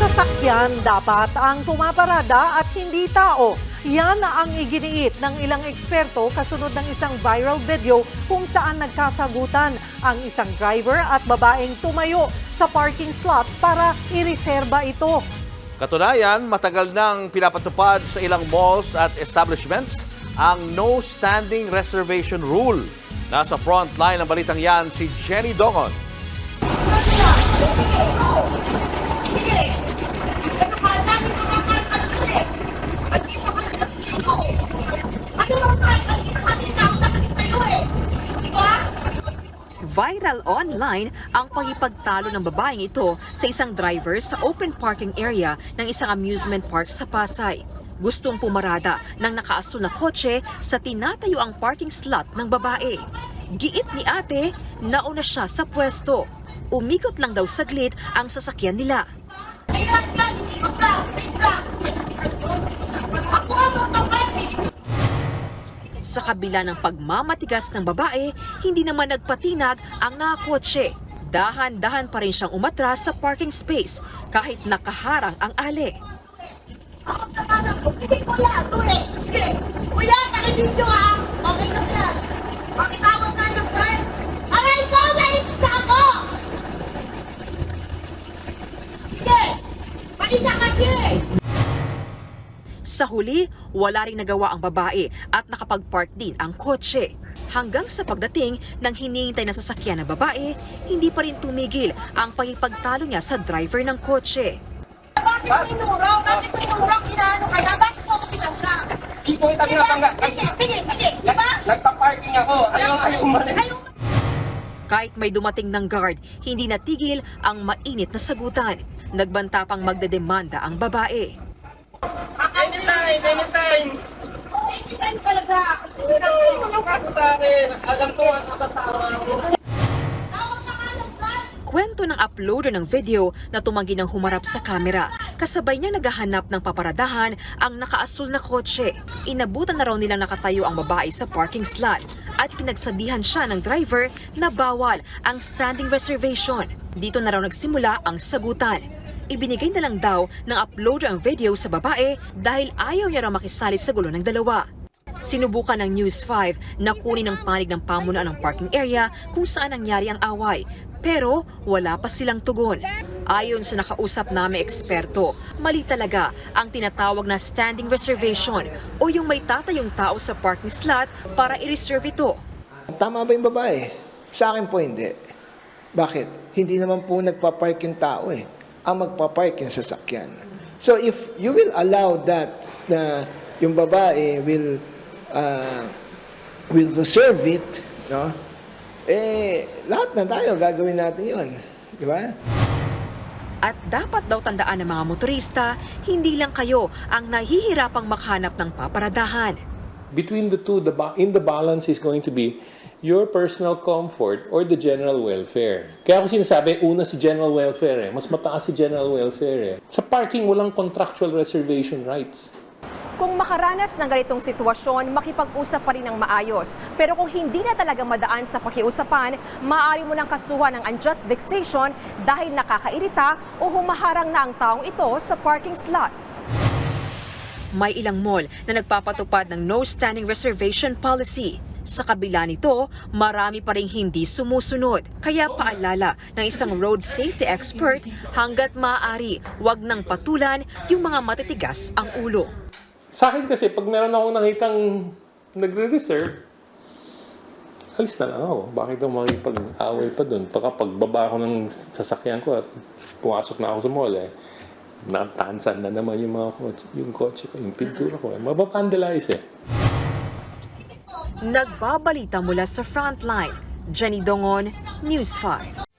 sasakyan dapat ang pumaparada at hindi tao. Yan ang iginiit ng ilang eksperto kasunod ng isang viral video kung saan nagkasagutan ang isang driver at babaeng tumayo sa parking slot para ireserba ito. Katunayan, matagal nang pinapatupad sa ilang malls at establishments ang no standing reservation rule. Nasa front line ng balitang yan si Jenny Dongon. Viral online ang pagipagtalo ng babaeng ito sa isang driver sa open parking area ng isang amusement park sa Pasay. Gustong pumarada ng nakaasul na kotse sa tinatayo ang parking slot ng babae. Giit ni ate, nauna siya sa pwesto. Umikot lang daw saglit ang sasakyan nila. Sa kabila ng pagmamatigas ng babae, hindi naman nagpatinag ang nakakotse. Dahan-dahan pa rin siyang umatras sa parking space kahit nakaharang ang ale. Sige, kuya, tuloy. Sige. Kuya, pakibidyo ha. Okay na yan. Pakitawag na yung guard. Aray ko, naibig ako! Sige. Palita kasi. Sa huli, wala ring nagawa ang babae at nakapag-park din ang kotse. Hanggang sa pagdating ng hinihintay na sasakyan ng babae, hindi pa rin tumigil ang pagipagtalo niya sa driver ng kotse. Bakit mo inurong? Bakit mo inurong? Sinaano kaya? Bakit mo sinangkang? Hindi ko ito. Di ba? Nagpa-parking ako. Ayaw, ayaw umalis. Kahit may dumating ng guard, hindi natigil ang mainit na sagutan. Nagbanta pang magdedemanda ang babae. Anytime, anytime. Anytime talaga. Kwento ng uploader ng video na tumanggi ng humarap sa kamera. Kasabay niya naghahanap ng paparadahan ang nakaasul na kotse. Inabutan na raw nilang nakatayo ang babae sa parking slot at pinagsabihan siya ng driver na bawal ang standing reservation. Dito na raw nagsimula ang sagutan. Ibinigay na lang daw ng uploader ang video sa babae dahil ayaw niya raw makisali sa gulo ng dalawa. Sinubukan ng News 5 na kunin ang panig ng pamunuan ng parking area kung saan nangyari ang away. Pero wala pa silang tugon. Ayon sa nakausap namin eksperto, mali talaga ang tinatawag na standing reservation o yung may tatayong tao sa parking slot para i-reserve ito. Tama ba yung babae? Sa akin po hindi. Bakit? Hindi naman po nagpa-park yung tao eh. Ang magpa-park yung sasakyan. So if you will allow that na yung babae will uh, will reserve it, no? Eh, lahat na tayo gagawin natin yon, Di ba? At dapat daw tandaan ng mga motorista, hindi lang kayo ang nahihirapang makhanap ng paparadahan. between the two, the ba- in the balance is going to be your personal comfort or the general welfare. Kaya ako sinasabi, una si general welfare eh. Mas mataas si general welfare eh. Sa parking, walang contractual reservation rights. Kung makaranas ng ganitong sitwasyon, makipag-usap pa rin ng maayos. Pero kung hindi na talaga madaan sa pakiusapan, maaari mo nang kasuhan ng unjust vexation dahil nakakairita o humaharang na ang taong ito sa parking slot. May ilang mall na nagpapatupad ng no standing reservation policy. Sa kabila nito, marami pa rin hindi sumusunod. Kaya paalala ng isang road safety expert, hanggat maaari, wag nang patulan yung mga matitigas ang ulo. Sa akin kasi, pag meron akong nakitang nagre-reserve, alis na lang ako. Bakit ako makipag-away pa dun? Baka pagbaba ako ng sasakyan ko at pumasok na ako sa mall eh. Natansan na naman yung mga kotse, yung kotse ko, yung pintura ko. Eh. Mapapandalize eh. Nagbabalita mula sa Frontline. Jenny Dongon, News 5.